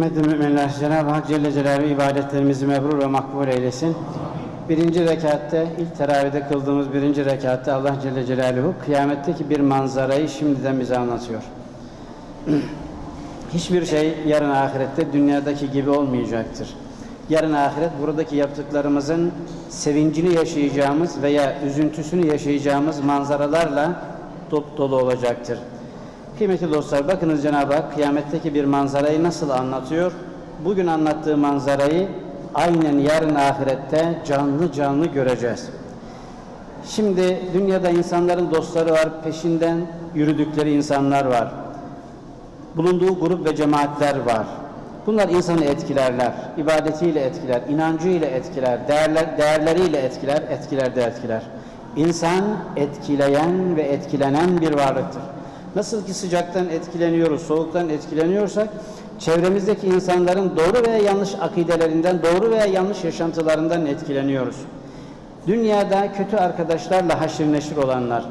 Kıymetli müminler, Cenab-ı Hak Celle Celaluhu ibadetlerimizi mebrur ve makbul eylesin. Birinci rekatte, ilk teravide kıldığımız birinci rekatte Allah Celle Celaluhu kıyametteki bir manzarayı şimdiden bize anlatıyor. Hiçbir şey yarın ahirette dünyadaki gibi olmayacaktır. Yarın ahiret buradaki yaptıklarımızın sevincini yaşayacağımız veya üzüntüsünü yaşayacağımız manzaralarla dop dolu olacaktır. Kıymetli dostlar bakınız Cenab-ı Hak kıyametteki bir manzarayı nasıl anlatıyor? Bugün anlattığı manzarayı aynen yarın ahirette canlı canlı göreceğiz. Şimdi dünyada insanların dostları var, peşinden yürüdükleri insanlar var. Bulunduğu grup ve cemaatler var. Bunlar insanı etkilerler, ibadetiyle etkiler, inancıyla etkiler, değerler, değerleriyle etkiler, etkiler de etkiler. İnsan etkileyen ve etkilenen bir varlıktır. Nasıl ki sıcaktan etkileniyoruz, soğuktan etkileniyorsak, çevremizdeki insanların doğru veya yanlış akidelerinden, doğru veya yanlış yaşantılarından etkileniyoruz. Dünyada kötü arkadaşlarla haşir neşir olanlar,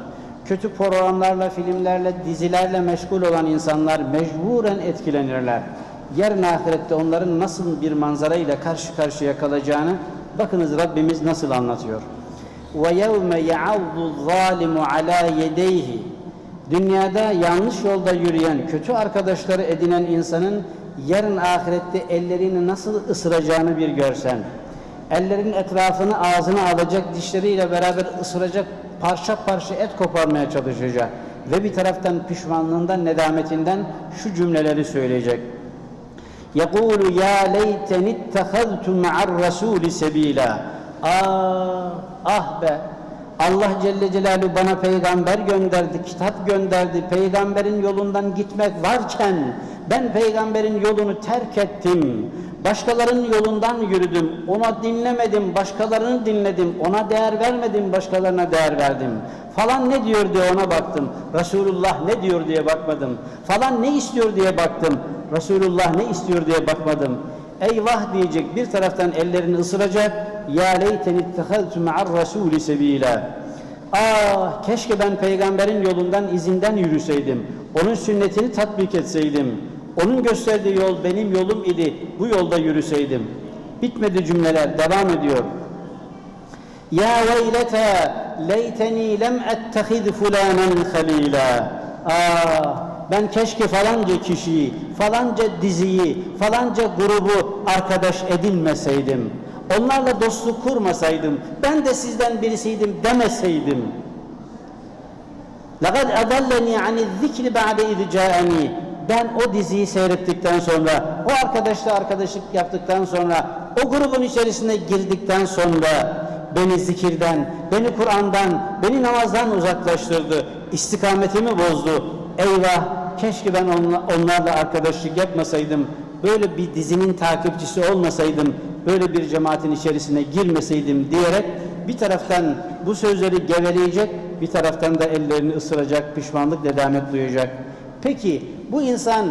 kötü programlarla, filmlerle, dizilerle meşgul olan insanlar mecburen etkilenirler. Yarın ahirette onların nasıl bir manzara ile karşı karşıya kalacağını bakınız Rabbimiz nasıl anlatıyor. وَيَوْمَ يَعَوْضُ الظَّالِمُ عَلَى يَدَيْهِ Dünyada yanlış yolda yürüyen, kötü arkadaşları edinen insanın yarın ahirette ellerini nasıl ısıracağını bir görsen. Ellerin etrafını ağzına alacak, dişleriyle beraber ısıracak, parça parça et koparmaya çalışacak. Ve bir taraftan pişmanlığından, nedametinden şu cümleleri söyleyecek. يَقُولُ يَا لَيْتَنِ اتَّخَذْتُ مَعَ الرَّسُولِ سَب۪يلًا Ah, ah be! Allah Celle Celaluhu bana peygamber gönderdi, kitap gönderdi. Peygamberin yolundan gitmek varken ben peygamberin yolunu terk ettim. Başkalarının yolundan yürüdüm. Ona dinlemedim, başkalarını dinledim. Ona değer vermedim, başkalarına değer verdim. Falan ne diyor diye ona baktım. Resulullah ne diyor diye bakmadım. Falan ne istiyor diye baktım. Resulullah ne istiyor diye bakmadım. Eyvah diyecek bir taraftan ellerini ısıracak. Ya leyten ittehaztu ma'ar rasuli sebila. Ah keşke ben peygamberin yolundan izinden yürüseydim. Onun sünnetini tatbik etseydim. Onun gösterdiği yol benim yolum idi. Bu yolda yürüseydim. Bitmedi cümleler devam ediyor. Ya veylete leyteni lem ettehiz fulanen halila. Ah ben keşke falanca kişiyi, falanca diziyi, falanca grubu arkadaş edinmeseydim Onlarla dostluk kurmasaydım, ben de sizden birisiydim demeseydim. لَقَدْ اَضَلَّنِي عَنِ الذِّكْرِ بَعْدَ اِذْ جَاءَنِي Ben o diziyi seyrettikten sonra, o arkadaşla arkadaşlık yaptıktan sonra, o grubun içerisine girdikten sonra beni zikirden, beni Kur'an'dan, beni namazdan uzaklaştırdı, istikametimi bozdu. Eyvah, keşke ben onlarla arkadaşlık yapmasaydım, böyle bir dizinin takipçisi olmasaydım, böyle bir cemaatin içerisine girmeseydim diyerek bir taraftan bu sözleri geveleyecek, bir taraftan da ellerini ısıracak, pişmanlık, nedamet duyacak. Peki bu insan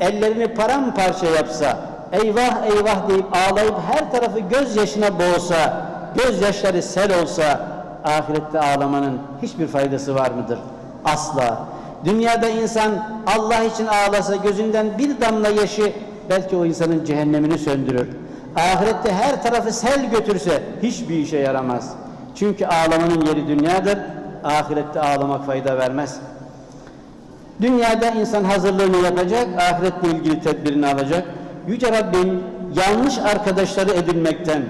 ellerini paramparça yapsa, eyvah eyvah deyip ağlayıp her tarafı gözyaşına boğsa, gözyaşları sel olsa, ahirette ağlamanın hiçbir faydası var mıdır? Asla. Dünyada insan Allah için ağlasa gözünden bir damla yaşı belki o insanın cehennemini söndürür. Ahirette her tarafı sel götürse hiçbir işe yaramaz. Çünkü ağlamanın yeri dünyadır. Ahirette ağlamak fayda vermez. Dünyada insan hazırlığını yapacak, ahiretle ilgili tedbirini alacak. Yüce Rabbim yanlış arkadaşları edinmekten,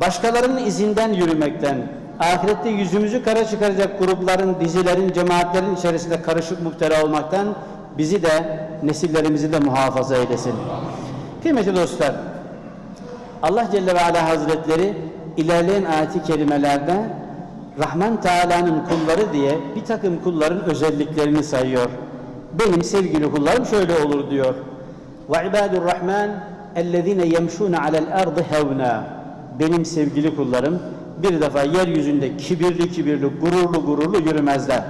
başkalarının izinden yürümekten, ahirette yüzümüzü kara çıkaracak grupların, dizilerin, cemaatlerin içerisinde karışık muhtera olmaktan bizi de, nesillerimizi de muhafaza eylesin. Kıymetli dostlar, Allah Celle ve Ala Hazretleri ilerleyen ayeti kerimelerde Rahman Teala'nın kulları diye bir takım kulların özelliklerini sayıyor. Benim sevgili kullarım şöyle olur diyor. Ve ibadur rahman ellezine yemşuna alel ardı hevna. Benim sevgili kullarım bir defa yeryüzünde kibirli kibirli, gururlu gururlu yürümezler.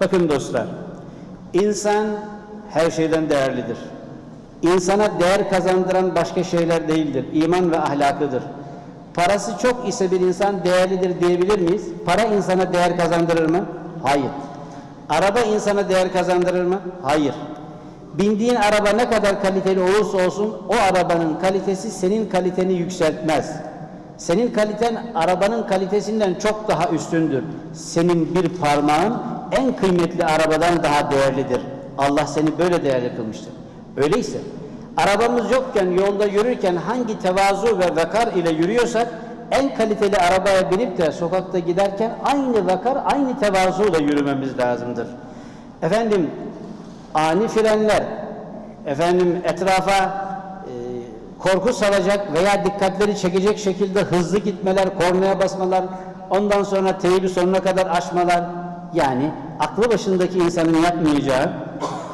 Bakın dostlar, insan her şeyden değerlidir. İnsana değer kazandıran başka şeyler değildir. İman ve ahlakıdır. Parası çok ise bir insan değerlidir diyebilir miyiz? Para insana değer kazandırır mı? Hayır. Araba insana değer kazandırır mı? Hayır. Bindiğin araba ne kadar kaliteli olursa olsun o arabanın kalitesi senin kaliteni yükseltmez. Senin kaliten arabanın kalitesinden çok daha üstündür. Senin bir parmağın en kıymetli arabadan daha değerlidir. Allah seni böyle değerli kılmıştır. Öyleyse arabamız yokken yolda yürürken hangi tevazu ve vakar ile yürüyorsak en kaliteli arabaya binip de sokakta giderken aynı vakar, aynı tevazuyla yürümemiz lazımdır. Efendim ani frenler, efendim etrafa e, korku salacak veya dikkatleri çekecek şekilde hızlı gitmeler, kornaya basmalar, ondan sonra teybi sonuna kadar aşmalar, yani aklı başındaki insanın yapmayacağı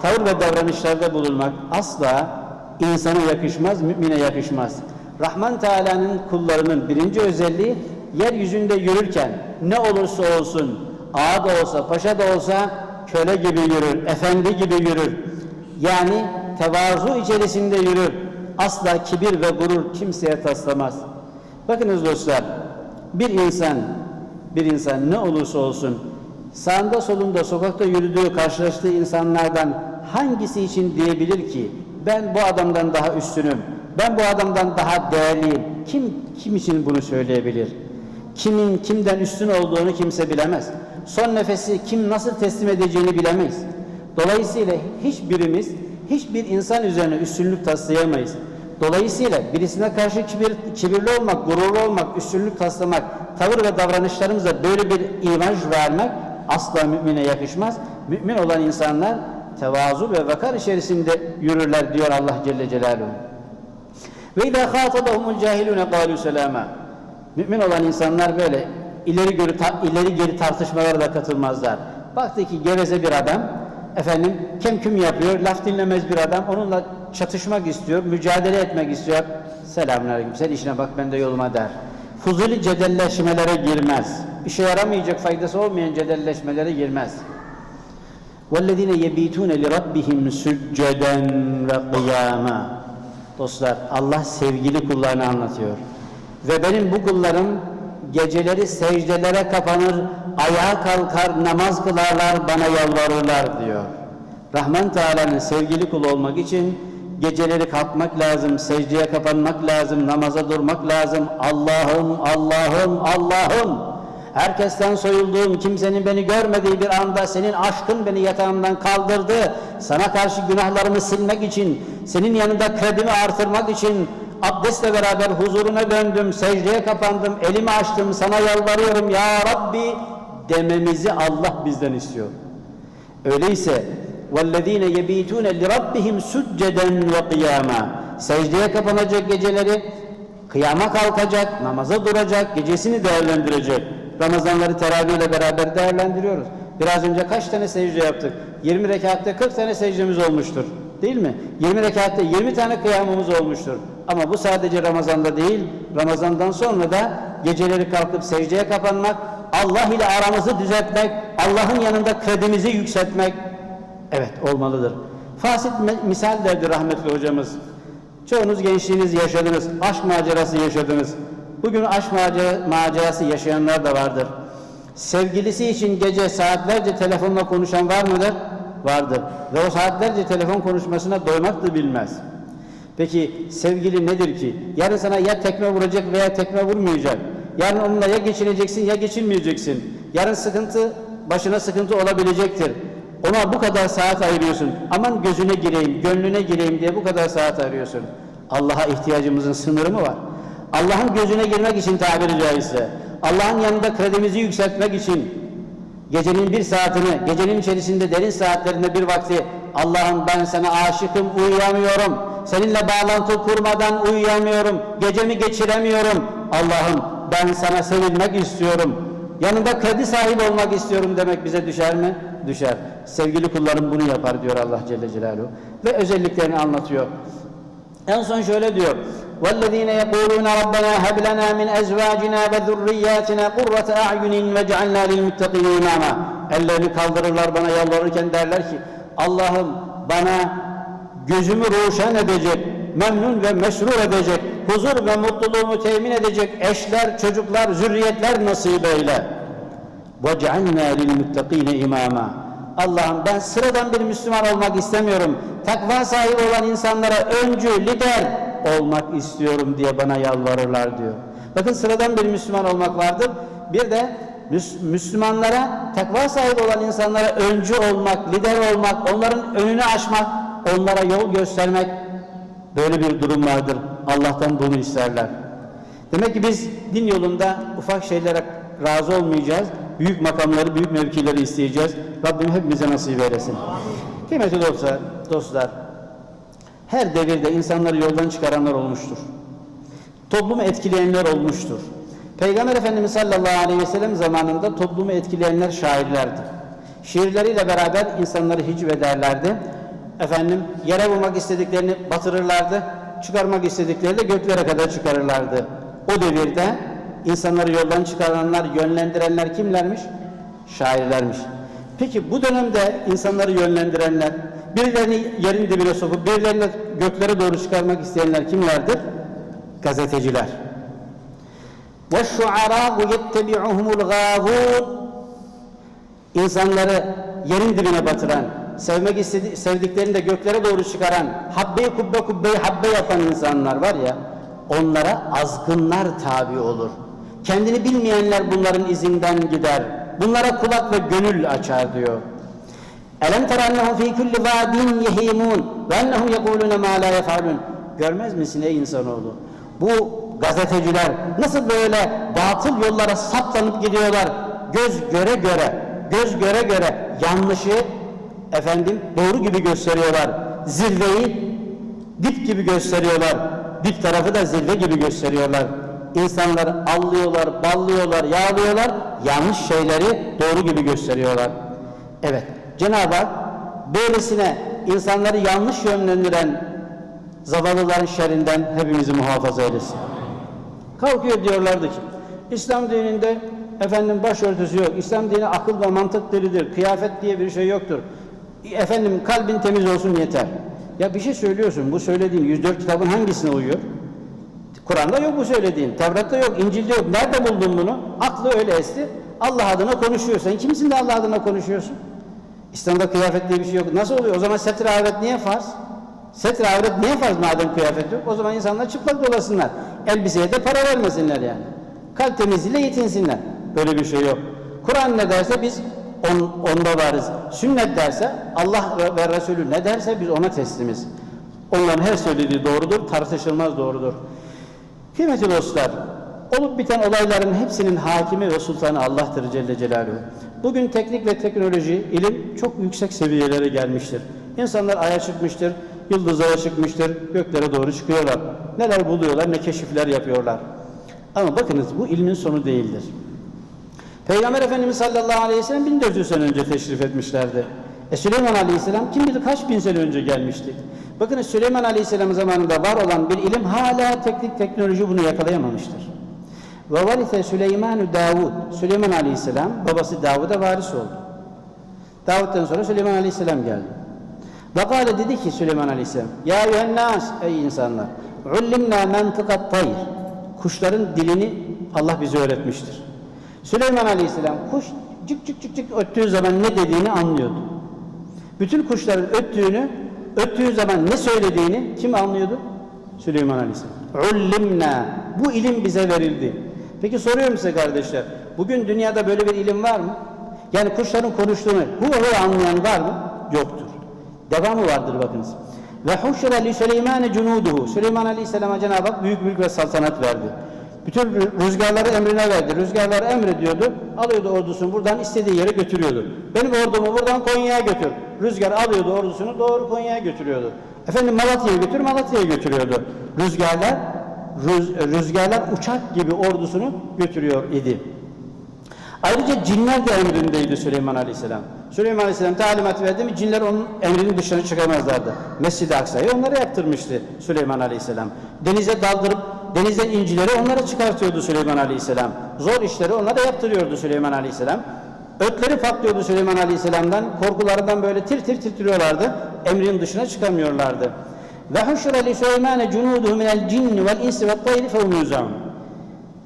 tavır ve davranışlarda bulunmak asla insana yakışmaz, mümine yakışmaz. Rahman Teala'nın kullarının birinci özelliği yeryüzünde yürürken ne olursa olsun, ağa da olsa, paşa da olsa köle gibi yürür, efendi gibi yürür. Yani tevazu içerisinde yürür. Asla kibir ve gurur kimseye taslamaz. Bakınız dostlar, bir insan, bir insan ne olursa olsun, sağında solunda sokakta yürüdüğü, karşılaştığı insanlardan hangisi için diyebilir ki, ben bu adamdan daha üstünüm, ben bu adamdan daha değerliyim. Kim, kim için bunu söyleyebilir? Kimin kimden üstün olduğunu kimse bilemez. Son nefesi kim nasıl teslim edeceğini bilemeyiz. Dolayısıyla hiçbirimiz hiçbir insan üzerine üstünlük taslayamayız. Dolayısıyla birisine karşı kibir, kibirli olmak, gururlu olmak, üstünlük taslamak, tavır ve davranışlarımıza böyle bir imaj vermek asla mümine yakışmaz. Mümin olan insanlar tevazu ve vakar içerisinde yürürler diyor Allah Celle Celaluhu. Ve izâ khâtabahumul cahilûne kâlû selâmâ. Mümin olan insanlar böyle ileri geri, ileri geri tartışmalara da katılmazlar. Baktı ki geveze bir adam, efendim kemküm yapıyor, laf dinlemez bir adam, onunla çatışmak istiyor, mücadele etmek istiyor. Selamünaleyküm, sen işine bak ben de yoluma der. Fuzuli cedelleşmelere girmez. İşe yaramayacak, faydası olmayan cedelleşmelere girmez. وَالَّذ۪ينَ يَب۪يتُونَ لِرَبِّهِمْ سُجَّدًا وَقِيَامًا Dostlar Allah sevgili kullarını anlatıyor. Ve benim bu kullarım geceleri secdelere kapanır, ayağa kalkar, namaz kılarlar, bana yalvarırlar diyor. Rahman Teala'nın sevgili kulu olmak için geceleri kalkmak lazım, secdeye kapanmak lazım, namaza durmak lazım. Allah'ım, Allah'ım, Allah'ım. Herkesten soyulduğum, kimsenin beni görmediği bir anda senin aşkın beni yatağımdan kaldırdı. Sana karşı günahlarımı silmek için, senin yanında kredimi artırmak için abdestle beraber huzuruna döndüm, secdeye kapandım, elimi açtım, sana yalvarıyorum ya Rabbi dememizi Allah bizden istiyor. Öyleyse وَالَّذ۪ينَ يَب۪يتُونَ لِرَبِّهِمْ سُجَّدًا وَقِيَامًا Secdeye kapanacak geceleri, kıyama kalkacak, namaza duracak, gecesini değerlendirecek. Ramazanları teravih ile beraber değerlendiriyoruz. Biraz önce kaç tane secde yaptık? 20 rekatte 40 tane secdemiz olmuştur. Değil mi? 20 rekatte 20 tane kıyamımız olmuştur. Ama bu sadece Ramazan'da değil, Ramazan'dan sonra da geceleri kalkıp secdeye kapanmak, Allah ile aramızı düzeltmek, Allah'ın yanında kredimizi yükseltmek, evet olmalıdır. Fasit misal derdi rahmetli hocamız. Çoğunuz gençliğiniz yaşadınız, aşk macerası yaşadınız. Bugün aşk macerası yaşayanlar da vardır. Sevgilisi için gece saatlerce telefonla konuşan var mıdır? Vardır. Ve o saatlerce telefon konuşmasına doymak da bilmez. Peki sevgili nedir ki? Yarın sana ya tekme vuracak veya tekme vurmayacak. Yarın onunla ya geçineceksin ya geçinmeyeceksin. Yarın sıkıntı, başına sıkıntı olabilecektir. Ona bu kadar saat ayırıyorsun. Aman gözüne gireyim, gönlüne gireyim diye bu kadar saat ayırıyorsun. Allah'a ihtiyacımızın sınırı mı var? Allah'ın gözüne girmek için tabiri caizse, Allah'ın yanında kredimizi yükseltmek için gecenin bir saatini, gecenin içerisinde derin saatlerinde bir vakti Allah'ım ben sana aşıkım, uyuyamıyorum. Seninle bağlantı kurmadan uyuyamıyorum. Gecemi geçiremiyorum. Allah'ım ben sana sevilmek istiyorum. Yanında kredi sahibi olmak istiyorum demek bize düşer mi? Düşer. Sevgili kullarım bunu yapar diyor Allah Celle Celaluhu. Ve özelliklerini anlatıyor. En son şöyle diyor. وَالَّذ۪ينَ يَقُولُونَ رَبَّنَا هَبْ لَنَا مِنْ أَزْوَاجِنَا وَذُرِّيَّاتِنَا قُرَّةَ أَعْيُنٍ وَاجْعَلْنَا لِلْمُتَّقِينَ اِمَامًا Ellerini kaldırırlar bana yalvarırken derler ki Allah'ım bana gözümü roşan edecek, memnun ve mesrur edecek, huzur ve mutluluğumu temin edecek eşler, çocuklar, zürriyetler nasip eyle. وَجْعَلْنَا لِلْمُتَّقِينَ اِمَامًا Allah'ım ben sıradan bir Müslüman olmak istemiyorum. Takva sahibi olan insanlara öncü, lider olmak istiyorum diye bana yalvarırlar diyor. Bakın sıradan bir Müslüman olmak vardır. Bir de Müs- Müslümanlara, takva sahibi olan insanlara öncü olmak, lider olmak, onların önünü açmak, onlara yol göstermek böyle bir durum vardır. Allah'tan bunu isterler. Demek ki biz din yolunda ufak şeylere razı olmayacağız. Büyük makamları, büyük mevkileri isteyeceğiz. Rabbim hepimize nasip eylesin. Kıymetli dostlar, dostlar, her devirde insanları yoldan çıkaranlar olmuştur. Toplumu etkileyenler olmuştur. Peygamber Efendimiz sallallahu aleyhi ve sellem zamanında toplumu etkileyenler şairlerdi. Şiirleriyle beraber insanları hicvederlerdi. Efendim yere vurmak istediklerini batırırlardı. Çıkarmak istediklerini göklere kadar çıkarırlardı. O devirde insanları yoldan çıkaranlar, yönlendirenler kimlermiş? Şairlermiş. Peki bu dönemde insanları yönlendirenler, Birilerini yerin dibine sokup birilerini göklere doğru çıkarmak isteyenler kimlerdir? Gazeteciler. Ve şuara yettebi'uhumul gâvûn İnsanları yerin dibine batıran, sevmek istedi, sevdiklerini de göklere doğru çıkaran, habbeyi kubbe kubbeyi habbe yapan insanlar var ya, onlara azgınlar tabi olur. Kendini bilmeyenler bunların izinden gider. Bunlara kulak ve gönül açar diyor Elem tera ennehum fi kulli vadin yehimun ve ennehum yekulune ma la yefalun. Görmez misin ey insanoğlu? Bu gazeteciler nasıl böyle batıl yollara saplanıp gidiyorlar? Göz göre göre, göz göre göre yanlışı efendim doğru gibi gösteriyorlar. Zirveyi dip gibi gösteriyorlar. Dip tarafı da zirve gibi gösteriyorlar. İnsanları allıyorlar, ballıyorlar, yağlıyorlar. Yanlış şeyleri doğru gibi gösteriyorlar. Evet, Cenab-ı Hak böylesine insanları yanlış yönlendiren zavallıların şerrinden hepimizi muhafaza eylesin. Kalkıyor diyorlardı ki, İslam dininde efendim başörtüsü yok, İslam dini akıl ve mantık dilidir, kıyafet diye bir şey yoktur. Efendim kalbin temiz olsun yeter. Ya bir şey söylüyorsun, bu söylediğin 104 kitabın hangisine uyuyor? Kur'an'da yok bu söylediğin, Tevrat'ta yok, İncil'de yok. Nerede buldun bunu? Aklı öyle esti. Allah adına konuşuyor. Sen kimsin de Allah adına konuşuyorsun? İslam'da kıyafet diye bir şey yok. Nasıl oluyor? O zaman setre avret niye farz? Setre avret niye farz madem kıyafet yok? O zaman insanlar çıplak dolasınlar. Elbiseye de para vermesinler yani. Kalp temizliğiyle yetinsinler. Böyle bir şey yok. Kur'an ne derse biz on, onda varız. Sünnet derse Allah ve Resulü ne derse biz ona teslimiz. Onların her söylediği doğrudur, tartışılmaz doğrudur. Kıymetli dostlar, olup biten olayların hepsinin hakimi ve sultanı Allah'tır Celle Celaluhu. Bugün teknik ve teknoloji, ilim çok yüksek seviyelere gelmiştir. İnsanlar aya çıkmıştır, yıldızlara çıkmıştır, göklere doğru çıkıyorlar. Neler buluyorlar, ne keşifler yapıyorlar. Ama bakınız bu ilmin sonu değildir. Peygamber Efendimiz sallallahu aleyhi ve sellem 1400 sene önce teşrif etmişlerdi. E Süleyman aleyhisselam kim bilir kaç bin sene önce gelmişti. Bakın Süleyman aleyhisselam zamanında var olan bir ilim hala teknik teknoloji bunu yakalayamamıştır. Ve varise Süleymanu Davud. Süleyman aleyhisselam babası Davud'a varis oldu. Davud'dan sonra Süleyman aleyhisselam geldi. Ve kâle dedi ki Süleyman aleyhisselam Ya eyyühennâs ey insanlar ullimnâ mentıkat tayr Kuşların dilini Allah bize öğretmiştir. Süleyman aleyhisselam kuş cık cık cık cık öttüğü zaman ne dediğini anlıyordu. Bütün kuşların öttüğünü, öttüğü zaman ne söylediğini kim anlıyordu? Süleyman aleyhisselam. Ullimna. Bu ilim bize verildi. Peki soruyorum size kardeşler. Bugün dünyada böyle bir ilim var mı? Yani kuşların konuştuğunu hu hu anlayan var mı? Yoktur. Devamı vardır bakınız. Ve huşra li Süleyman cunuduhu. Süleyman Aleyhisselam'a Cenab-ı Hak büyük mülk ve saltanat verdi. Bütün rüzgarları emrine verdi. Rüzgarları emrediyordu. Alıyordu ordusunu buradan istediği yere götürüyordu. Benim ordumu buradan Konya'ya götür. Rüzgar alıyordu ordusunu doğru Konya'ya götürüyordu. Efendim Malatya'ya götür Malatya'ya götürüyordu. Rüzgarlar rüz, rüzgarlar uçak gibi ordusunu götürüyor idi. Ayrıca cinler de emrindeydi Süleyman Aleyhisselam. Süleyman Aleyhisselam talimat verdi mi cinler onun emrinin dışına çıkamazlardı. Mescid-i Aksa'yı onlara yaptırmıştı Süleyman Aleyhisselam. Denize daldırıp denizden incileri onlara çıkartıyordu Süleyman Aleyhisselam. Zor işleri onlara yaptırıyordu Süleyman Aleyhisselam. Ötleri patlıyordu Süleyman Aleyhisselam'dan. Korkularından böyle tir tir titriyorlardı. Emrinin dışına çıkamıyorlardı. Ve huşra li Süleymane cunuduhu minel cinni vel insi ve tayri fehum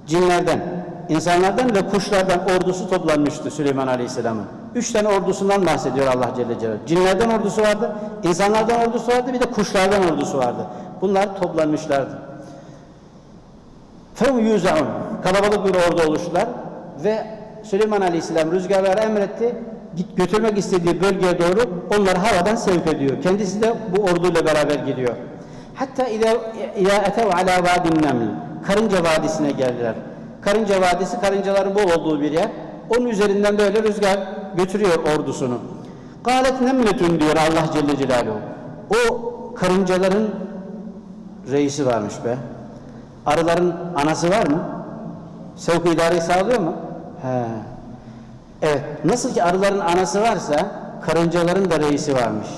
Cinlerden, insanlardan ve kuşlardan ordusu toplanmıştı Süleyman Aleyhisselam'ın. Üç tane ordusundan bahsediyor Allah Celle Celaluhu. Cinlerden ordusu vardı, insanlardan ordusu vardı, bir de kuşlardan ordusu vardı. Bunlar toplanmışlardı. Fem yuzaun. Kalabalık bir ordu oluştular ve Süleyman Aleyhisselam rüzgarları emretti. Götürmek istediği bölgeye doğru onları havadan sevk ediyor. Kendisi de bu orduyla beraber gidiyor. Hatta ila etev ala vadin neml. Karınca Vadisi'ne geldiler. Karınca Vadisi karıncaların bol olduğu bir yer. Onun üzerinden böyle rüzgar götürüyor ordusunu. Galet nemletun diyor Allah Celle Celaluhu. O karıncaların reisi varmış be. Arıların anası var mı? Sevk idareyi sağlıyor mu? He. Evet. Nasıl ki arıların anası varsa karıncaların da reisi varmış.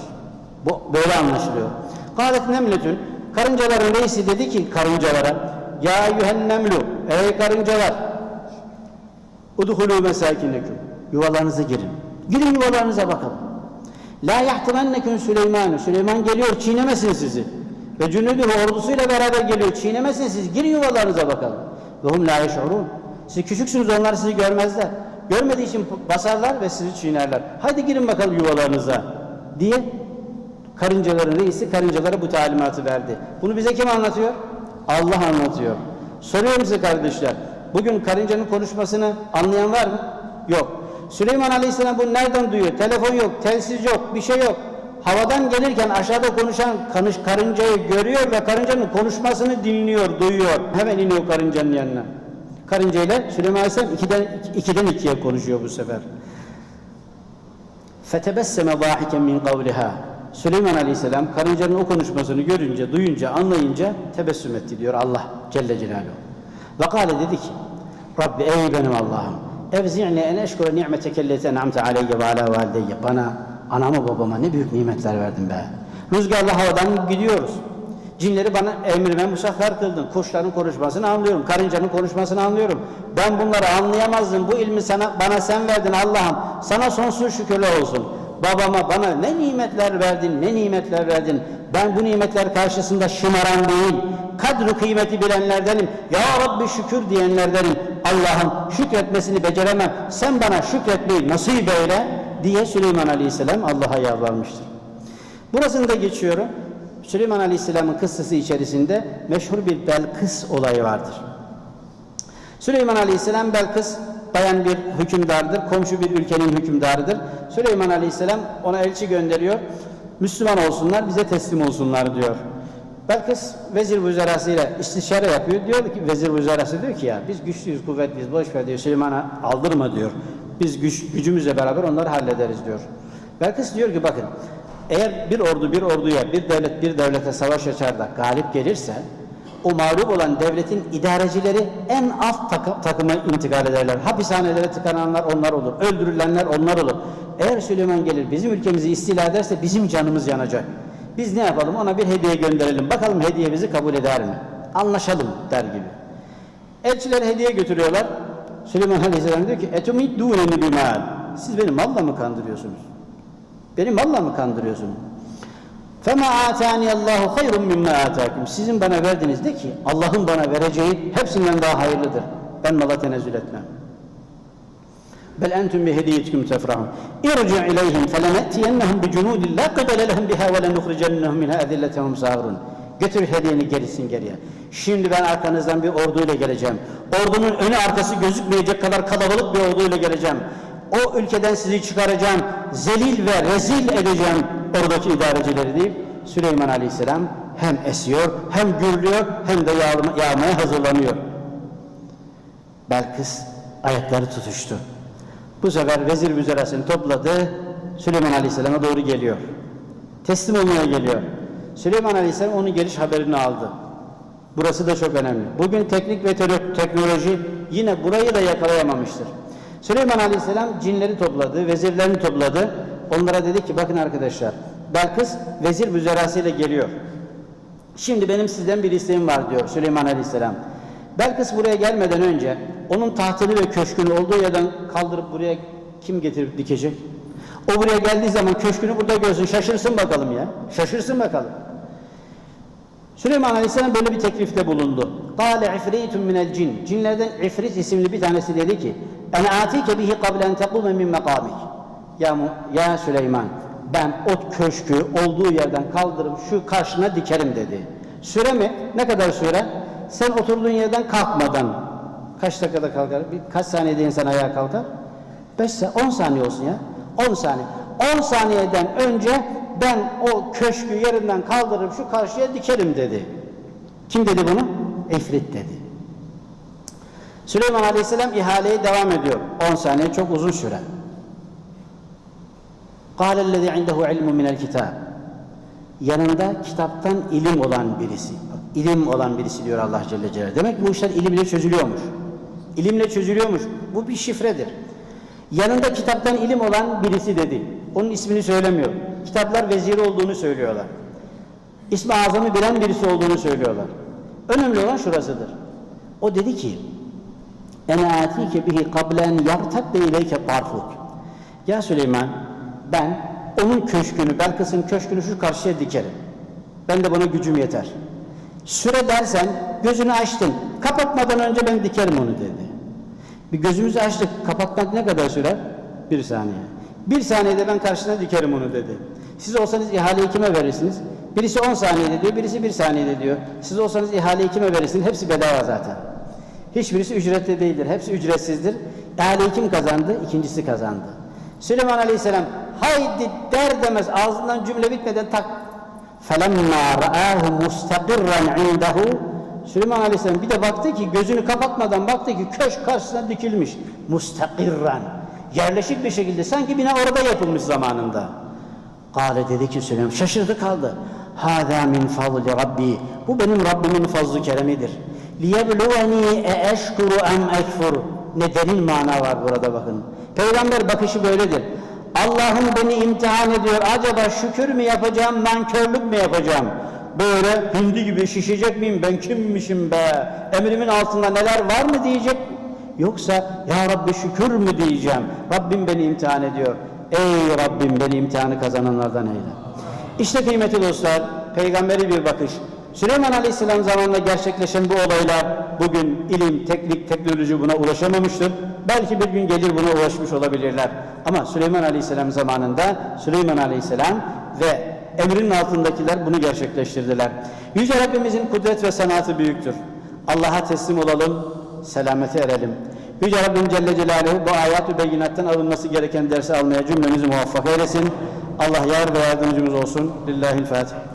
Bu böyle anlaşılıyor. Galet nemletün karıncaların reisi dedi ki karıncalara ya eyyühen nemlu ey karıncalar udhulû mesâkineküm yuvalarınıza girin. Girin yuvalarınıza bakalım. La yahtimenneküm Süleyman. Süleyman geliyor çiğnemesin sizi. Ve cünüdühü ordusuyla beraber geliyor çiğnemesin siz. Girin yuvalarınıza bakalım. Ve hum la yeş'urun. Siz küçüksünüz onlar sizi görmezler. Görmediği için basarlar ve sizi çiğnerler. Haydi girin bakalım yuvalarınıza diye karıncaların reisi karıncalara bu talimatı verdi. Bunu bize kim anlatıyor? Allah anlatıyor. Soruyorum size kardeşler. Bugün karıncanın konuşmasını anlayan var mı? Yok. Süleyman Aleyhisselam bunu nereden duyuyor? Telefon yok, telsiz yok, bir şey yok. Havadan gelirken aşağıda konuşan karıncayı görüyor ve karıncanın konuşmasını dinliyor, duyuyor. Hemen iniyor karıncanın yanına. Karınca ile Süleyman Aleyhisselam ikiden, ikiden ikiye konuşuyor bu sefer. فَتَبَسَّمَ ضَاحِكًا مِنْ قَوْلِهَا Süleyman Aleyhisselam karıncanın o konuşmasını görünce, duyunca, anlayınca tebessüm etti diyor Allah Celle Celaluhu. Ve kâle dedi ki Rabbi ey benim Allah'ım evzi'ni en eşkure ni'meteke elleti en'amte aleyye ve ala valideyye bana anama babama ne büyük nimetler verdin be. Rüzgarla havadan gidiyoruz. Cinleri bana emrime musahhar kıldın. Kuşların konuşmasını anlıyorum. Karıncanın konuşmasını anlıyorum. Ben bunları anlayamazdım. Bu ilmi sana, bana sen verdin Allah'ım. Sana sonsuz şükürler olsun. Babama bana ne nimetler verdin, ne nimetler verdin. Ben bu nimetler karşısında şımaran değil, kadru kıymeti bilenlerdenim. Ya Rabbi şükür diyenlerdenim. Allah'ım şükretmesini beceremem. Sen bana şükretmeyi nasip eyle diye Süleyman Aleyhisselam Allah'a yalvarmıştır. Burasını da geçiyorum. Süleyman Aleyhisselam'ın kıssası içerisinde meşhur bir Belkıs olayı vardır. Süleyman Aleyhisselam Belkıs bayan bir hükümdardır, komşu bir ülkenin hükümdarıdır. Süleyman Aleyhisselam ona elçi gönderiyor. Müslüman olsunlar, bize teslim olsunlar diyor. Belkıs vezir vüzerasıyla istişare yapıyor. Diyor ki vezir vüzerası diyor ki ya biz güçlüyüz, kuvvetliyiz, boş ver diyor. Süleyman'a aldırma diyor. Biz güç, gücümüzle beraber onları hallederiz diyor. Belkıs diyor ki bakın eğer bir ordu bir orduya, bir devlet bir devlete savaş açar da galip gelirse o mağlup olan devletin idarecileri en alt takı, takıma intikal ederler. Hapishanelere tıkananlar onlar olur. Öldürülenler onlar olur. Eğer Süleyman gelir bizim ülkemizi istila ederse bizim canımız yanacak. Biz ne yapalım ona bir hediye gönderelim. Bakalım hediye bizi kabul eder mi? Anlaşalım der gibi. Elçiler hediye götürüyorlar. Süleyman Aleyhisselam diyor ki etumiddûneni bimal. Siz beni malla mı kandırıyorsunuz? Beni malla mı kandırıyorsunuz? فَمَا آتَانِيَ اللّٰهُ خَيْرٌ مِمَّا آتَاكُمْ Sizin bana verdiğiniz de ki Allah'ın bana vereceği hepsinden daha hayırlıdır. Ben mala tenezzül etmem. بل أنتم بهديتكم تفرحون ارجع إليهم فلنأتينهم بجنود لا قبل لهم بها ولنخرجنهم منها أذلة وهم صاغرون Götür hediyeni gerisin geriye. Şimdi ben arkanızdan bir orduyla geleceğim. Ordunun önü arkası gözükmeyecek kadar kalabalık bir orduyla geleceğim. O ülkeden sizi çıkaracağım. Zelil ve rezil edeceğim oradaki idarecileri deyip Süleyman Aleyhisselam hem esiyor hem gürlüyor hem de yağma, yağmaya hazırlanıyor. Belkıs ayakları tutuştu. Bu sefer vezir vüzerasını topladı. Süleyman Aleyhisselam'a doğru geliyor. Teslim olmaya geliyor. Süleyman Aleyhisselam onun geliş haberini aldı. Burası da çok önemli. Bugün teknik ve teknoloji yine burayı da yakalayamamıştır. Süleyman Aleyhisselam cinleri topladı, vezirlerini topladı. Onlara dedi ki bakın arkadaşlar Belkıs vezir vüzerasıyla geliyor. Şimdi benim sizden bir isteğim var diyor Süleyman Aleyhisselam. Belkıs buraya gelmeden önce onun tahtını ve köşkünü olduğu yerden kaldırıp buraya kim getirip dikecek? O buraya geldiği zaman köşkünü burada görsün şaşırsın bakalım ya. Şaşırsın bakalım. Süleyman Aleyhisselam böyle bir teklifte bulundu. Kale ifritun minel cin. Cinlerden ifrit isimli bir tanesi dedi ki En atike bihi kable en tekume min mekamik. Ya, ya Süleyman ben o köşkü olduğu yerden kaldırıp şu karşına dikerim dedi. Süre mi? Ne kadar süre? Sen oturduğun yerden kalkmadan kaç dakikada kalkar? Bir, kaç saniyede insan ayağa kalkar? 5 10 saniye olsun ya. 10 saniye. 10 saniyeden önce ben o köşkü yerinden kaldırıp şu karşıya dikerim dedi. Kim dedi bunu? Efrit dedi. Süleyman Aleyhisselam ihaleye devam ediyor. 10 saniye çok uzun süre. قال الذي عنده علم من الكتاب yanında kitaptan ilim olan birisi. Bak, ilim olan birisi diyor Allah Celle Celaluhu. Demek bu işler ilimle çözülüyormuş. İlimle çözülüyormuş. Bu bir şifredir. Yanında kitaptan ilim olan birisi dedi. Onun ismini söylemiyor. Kitaplar veziri olduğunu söylüyorlar. İsmi azamı bilen birisi olduğunu söylüyorlar. Önemli olan şurasıdır. O dedi ki ene atike bihi kablen yartadde ileyke tarfuk. Ya Süleyman ben onun köşkünü, Belkıs'ın köşkünü şu karşıya dikerim. Ben de buna gücüm yeter. Süre dersen gözünü açtın. Kapatmadan önce ben dikerim onu dedi. Bir gözümüzü açtık. Kapatmak ne kadar sürer? Bir saniye. Bir saniyede ben karşına dikerim onu dedi. Siz olsanız ihaleyi kime verirsiniz? Birisi 10 saniyede diyor, birisi 1 saniyede diyor. Siz olsanız ihaleyi kime verirsiniz? Hepsi bedava zaten. Hiçbirisi ücretli değildir. Hepsi ücretsizdir. İhaleyi kim kazandı? İkincisi kazandı. Süleyman Aleyhisselam haydi der demez ağzından cümle bitmeden tak فَلَمَّا رَآهُ مُسْتَقِرًّا عِنْدَهُ Süleyman Aleyhisselam bir de baktı ki gözünü kapatmadan baktı ki köşk karşısına dikilmiş. Mustakirran. Yerleşik bir şekilde sanki bina orada yapılmış zamanında. Kale dedi ki Süleyman şaşırdı kaldı. Hâzâ min fazli rabbi. Bu benim Rabbimin fazlı keremidir. Liyebluveni e eşkuru em ekfur. Nedenin mana var burada bakın. Peygamber bakışı böyledir. Allah'ım beni imtihan ediyor. Acaba şükür mü yapacağım, nankörlük mü yapacağım? Böyle hindi gibi şişecek miyim? Ben kimmişim be? Emrimin altında neler var mı diyecek? Yoksa ya Rabbi şükür mü diyeceğim? Rabbim beni imtihan ediyor. Ey Rabbim beni imtihanı kazananlardan eyle. İşte kıymetli dostlar, peygamberi bir bakış. Süleyman Aleyhisselam zamanında gerçekleşen bu olaylar bugün ilim, teknik, teknoloji buna ulaşamamıştır. Belki bir gün gelir buna ulaşmış olabilirler. Ama Süleyman Aleyhisselam zamanında Süleyman Aleyhisselam ve emrinin altındakiler bunu gerçekleştirdiler. Yüce Rabbimizin kudret ve sanatı büyüktür. Allah'a teslim olalım, selamete erelim. Yüce Rabbim Celle Celaluhu bu ayat-ı beyinattan alınması gereken dersi almaya cümlemizi muvaffak eylesin. Allah yar ve yardımcımız olsun. Lillahi'l-Fatiha.